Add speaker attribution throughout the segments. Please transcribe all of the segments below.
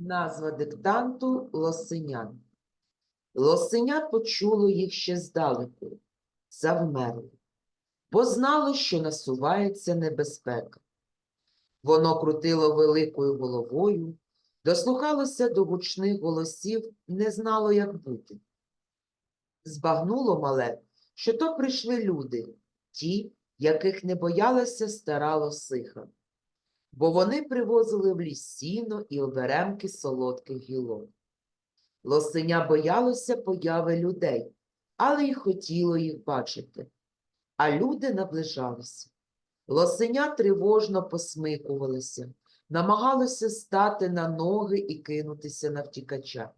Speaker 1: Назва диктанту лосеня. Лосеня почуло їх ще здалеку, завмерло, бо знало, що насувається небезпека. Воно крутило великою головою, дослухалося до гучних голосів, не знало, як бути. Збагнуло мале, що то прийшли люди, ті, яких не боялася стара лосиха, бо вони привозили в ліс сіно і оберемки солодких гілок. Лосеня боялося появи людей, але й хотіло їх бачити. А люди наближалися. Лосеня тривожно посмикувалося, намагалося стати на ноги і кинутися на втікача.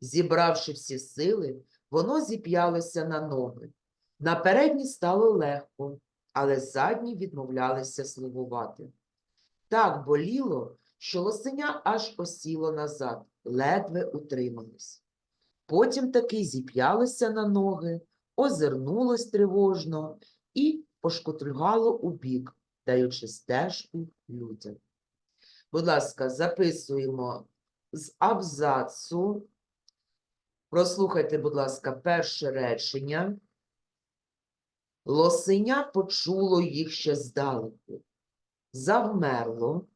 Speaker 1: Зібравши всі сили, воно зіп'ялося на ноги. На передні стало легко, але задні відмовлялися слугувати. Так боліло, що лосеня аж осіло назад, ледве утрималось. Потім таки зіп'ялося на ноги, озирнулось тривожно і пошкотрюгало у бік, даючи стежку людям. Будь ласка, записуємо з абзацу. Прослухайте, будь ласка, перше речення. Лосеня почуло їх ще здалеку, завмерло,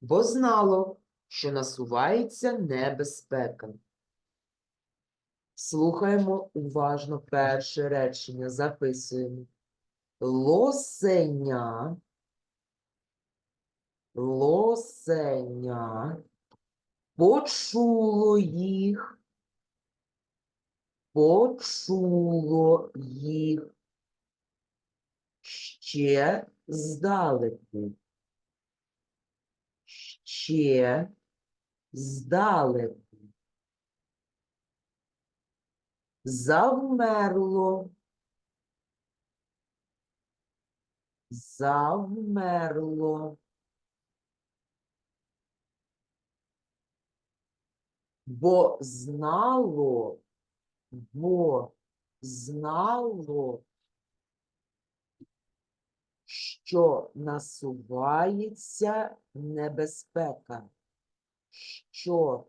Speaker 1: бо знало, що насувається небезпека. Слухаємо уважно перше речення, записуємо. Лосеня, лосеня. Почуло їх, почуло їх. Ще здалеку, ще здалеку. Завмерло, завмерло. Бо знало, бо знало, що насувається небезпека, що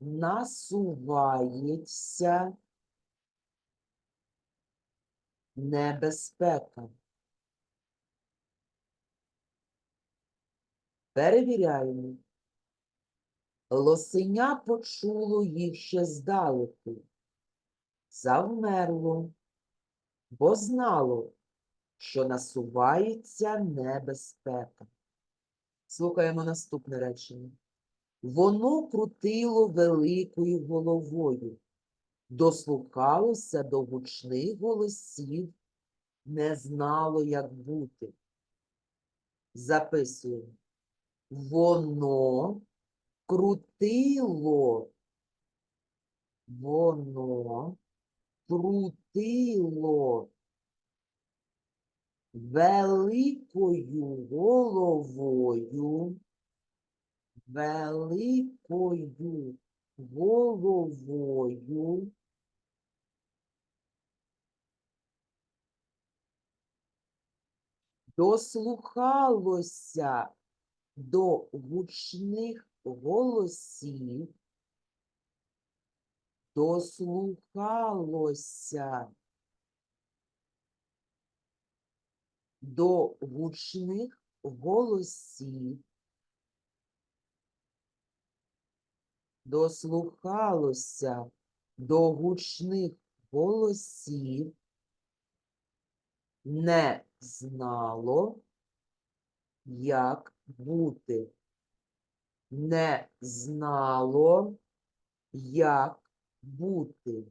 Speaker 1: насувається небезпека. Перевіряємо. Лосеня почуло їх ще здалеку, завмерло, бо знало, що насувається небезпека. Слухаємо наступне речення. Воно крутило великою головою, дослухалося до гучних голосів, не знало, як бути. Записуємо. Воно крутило, воно крутило великою головою, великою головою. Дослухалося до гучних голосів, дослухалося до гучних голосів, дослухалося до гучних голосів, не знало, як бути, не знало, як бути.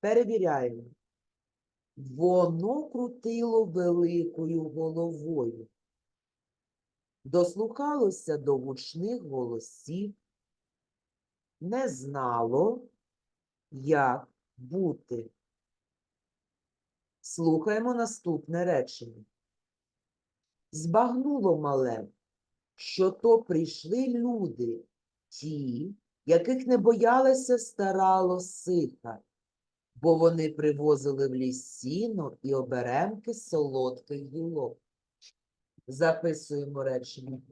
Speaker 1: Перевіряємо. Воно крутило великою головою, дослухалося до гучних голосів, не знало, як бути. Слухаємо наступне речення. Збагнуло мале, що то прийшли люди, ті, яких не боялася стара лосиха, бо вони привозили в ліс сіно і оберемки солодких гілок. Записуємо речення.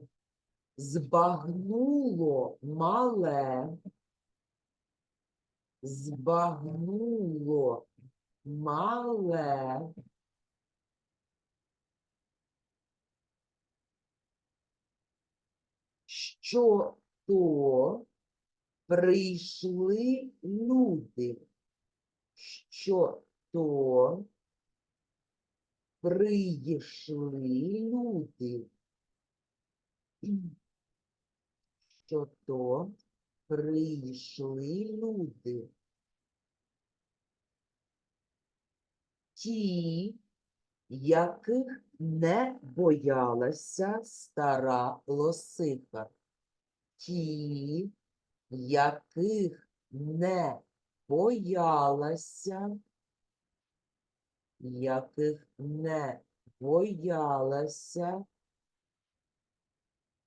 Speaker 1: Збагнуло мале. Збагнуло мале. Що то прийшли люди. Що то прийшли люди. Що то прийшли люди. Ті, яких не боялася стара лосиха. Ті, яких не боялася, яких не боялася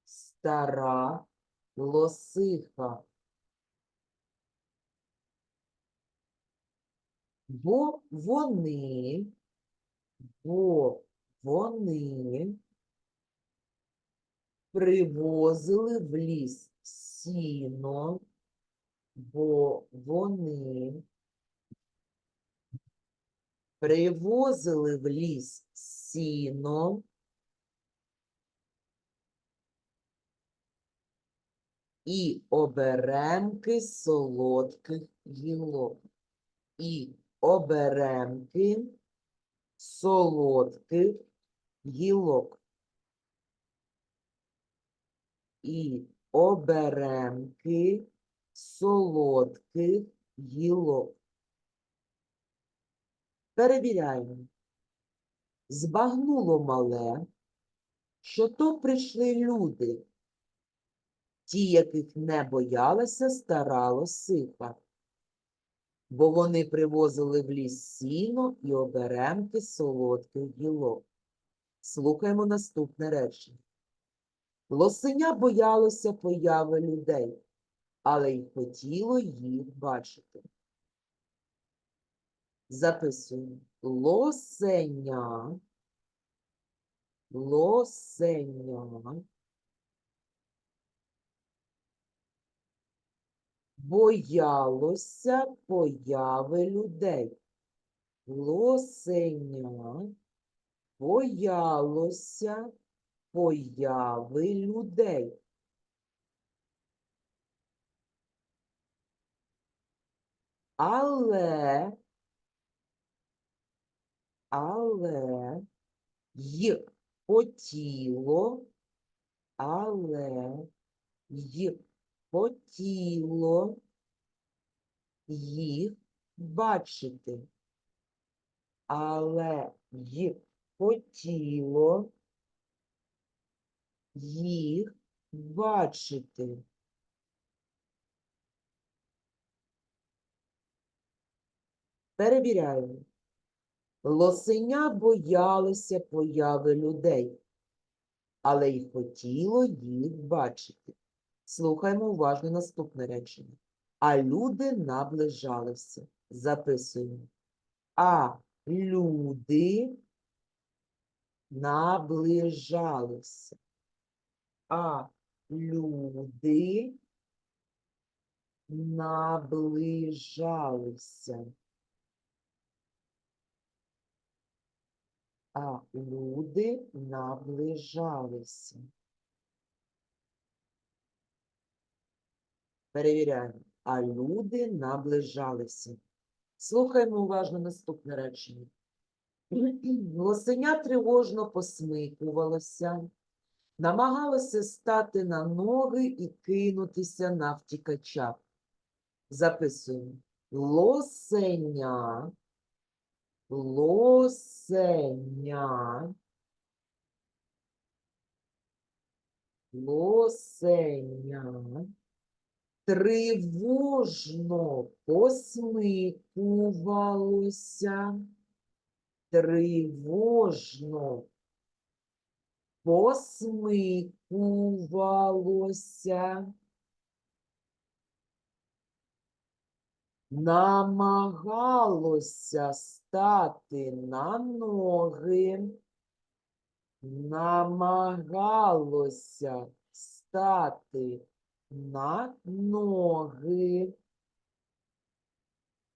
Speaker 1: стара лосиха. Бо вони, бо вони привозили в ліс сіно, бо вони привозили в ліс сіно і оберемки солодких гілок. І оберемки солодких гілок. І оберемки солодких гілок. Перевіряємо. Збагнуло мале, що то прийшли люди, ті, яких не боялася стара лосиха, бо вони привозили в ліс сіно і оберемки солодких гілок. Слухаємо наступне речення. Лосеня боялося появи людей, але й хотіло їх бачити. Записуємо. Лосеня, лосеня боялося появи людей. Лосеня боялося появи людей. Але, але й хотіло, але й хотіло їх бачити. Але й хотіло їх бачити. Перевіряємо. Лосеня боялося появи людей, але й хотіло їх бачити. Слухаємо уважно наступне речення. А люди наближалися. Записуємо. А люди наближалися. А люди наближалися. А люди наближалися. Перевіряємо. А люди наближалися. Слухаємо уважно наступне речення. Лосеня тривожно посмикувалося, намагалося стати на ноги і кинутися на втікача. Записуємо. Лосеня, лосеня, лосеня. Тривожно посмикувалося, тривожно посмикувалося, намагалося стати на ноги, намагалося стати на ноги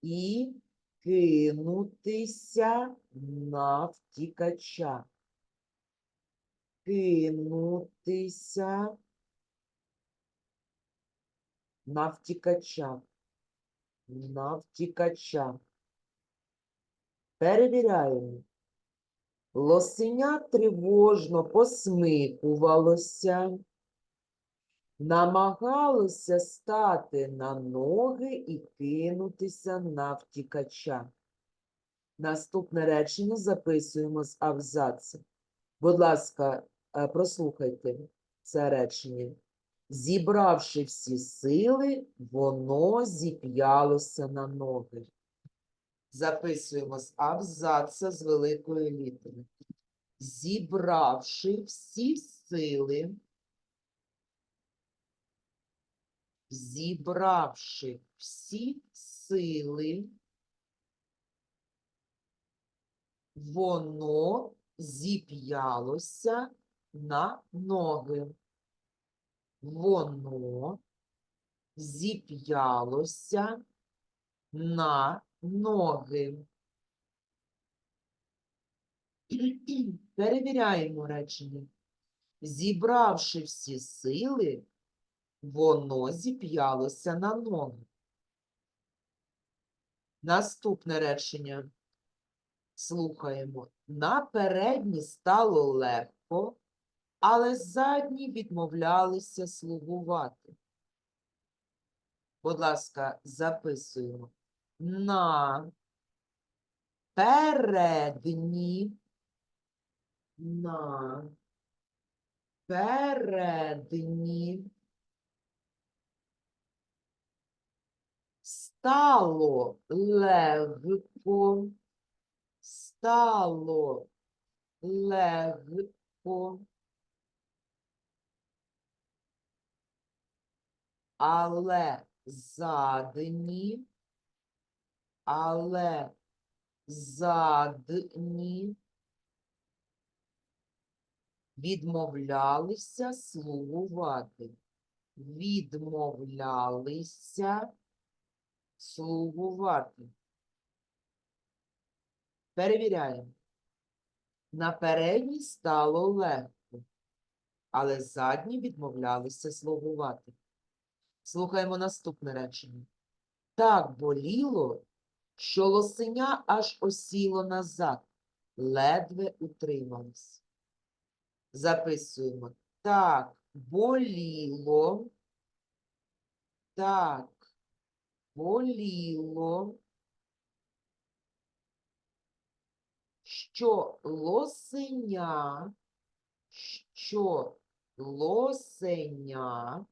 Speaker 1: і кинутися на втікача. Кинутися на втікача. На втікача. Перевіряємо. Лосеня тривожно посмикувалося, намагалося стати на ноги і кинутися на втікача. Наступне речення записуємо з абзацу. Будь ласка, е, прослухайте це речення. Зібравши всі сили, воно зіп'ялося на ноги. Записуємо з абзаца з великої літери. Зібравши всі сили, зібравши всі сили, воно зіп'ялося на ноги. Воно зіп'ялося на ноги. Перевіряємо речення. Зібравши всі сили, воно зіп'ялося на ноги. Наступне речення. Слухаємо. На передні стало легко, але задні відмовлялися слугувати. Будь ласка, записуємо. На передні, на передні стало легко, стало легко, але задні, але задні відмовлялися слугувати. Відмовлялися слугувати. Перевіряємо. На передній стало легко, але задні відмовлялися слугувати. Слухаємо наступне речення. Так боліло, що лосеня аж осіло назад, ледве утрималось. Записуємо. Так боліло, так боліло, що лосеня, що лосеня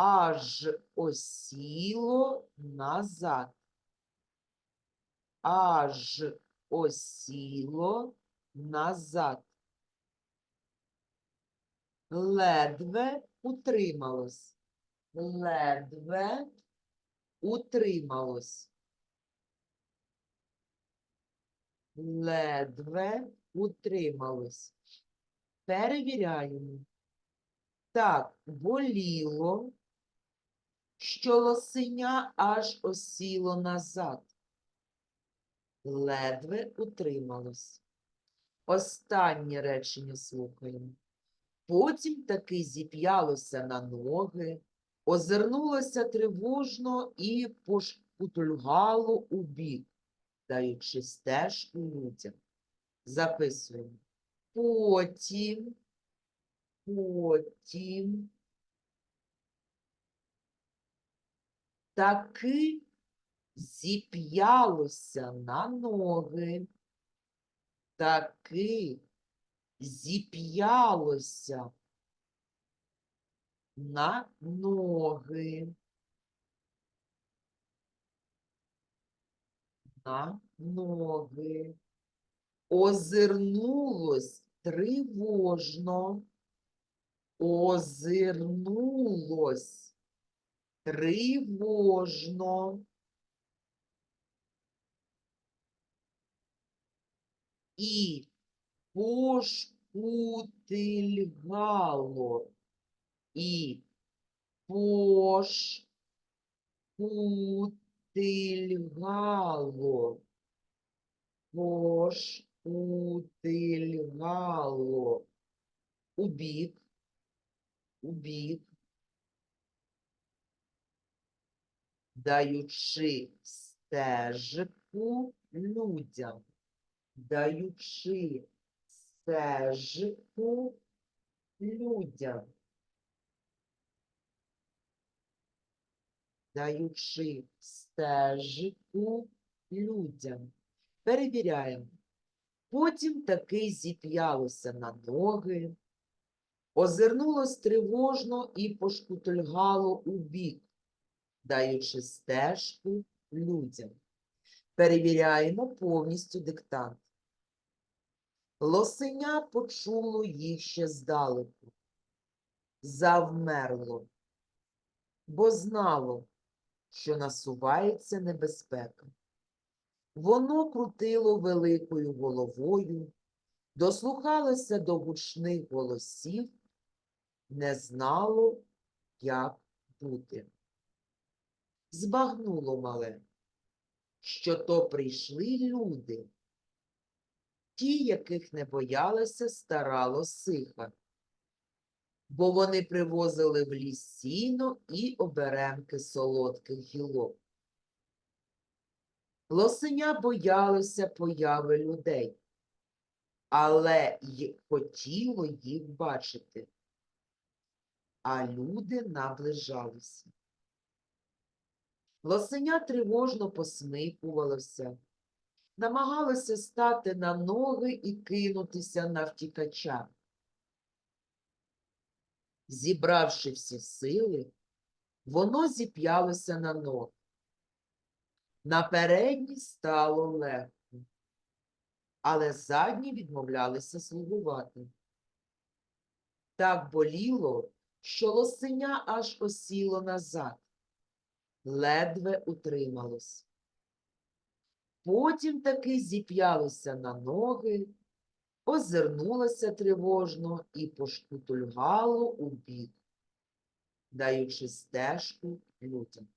Speaker 1: аж осіло назад. Аж осіло назад. Ледве утрималось. Ледве утрималось. Ледве утрималось. Перевіряємо. Так, боліло, що лосеня аж осіло назад. Ледве утрималось. Останнє речення слухаємо. Потім таки зіп'ялося на ноги, озирнулося тривожно і пошкутульгало у бік, даючи стежку людям. Записуємо. Потім, потім таки зіп'ялося на ноги, таки зіп'ялося на ноги. На ноги. Озирнулось тривожно. Озирнулось тривожно. і пошкутильгало, і пошкутильгало, пошкутильгало, у бік, даючи стежку людям, даючи стежку людям, даючи стежку людям. Перевіряємо. Потім таки зіп'ялося на ноги, озирнулось тривожно і пошкутильгало у бік, даючи стежку людям. Перевіряємо повністю диктант. Лосеня почуло їх ще здалеку, завмерло, бо знало, що насувається небезпека. Воно крутило великою головою, дослухалося до гучних голосів, не знало, як бути. Збагнуло мале, що то прийшли люди, ті, яких не боялася стара лосиха, бо вони привозили в ліс сіно і оберемки солодких гілок. Лосеня боялося появи людей, але й хотіло їх бачити. А люди наближалися. Лосеня тривожно посмикувалося, намагалося стати на ноги і кинутися на втікача. Зібравши всі сили, воно зіп'ялося на ноги. На передній стало легко, але задні відмовлялися слугувати. Так боліло, що лосеня аж осіло назад, ледве утрималось. Потім таки зіп'ялося на ноги, озирнулося тривожно і пошкутульгало у бік, даючи стежку людям.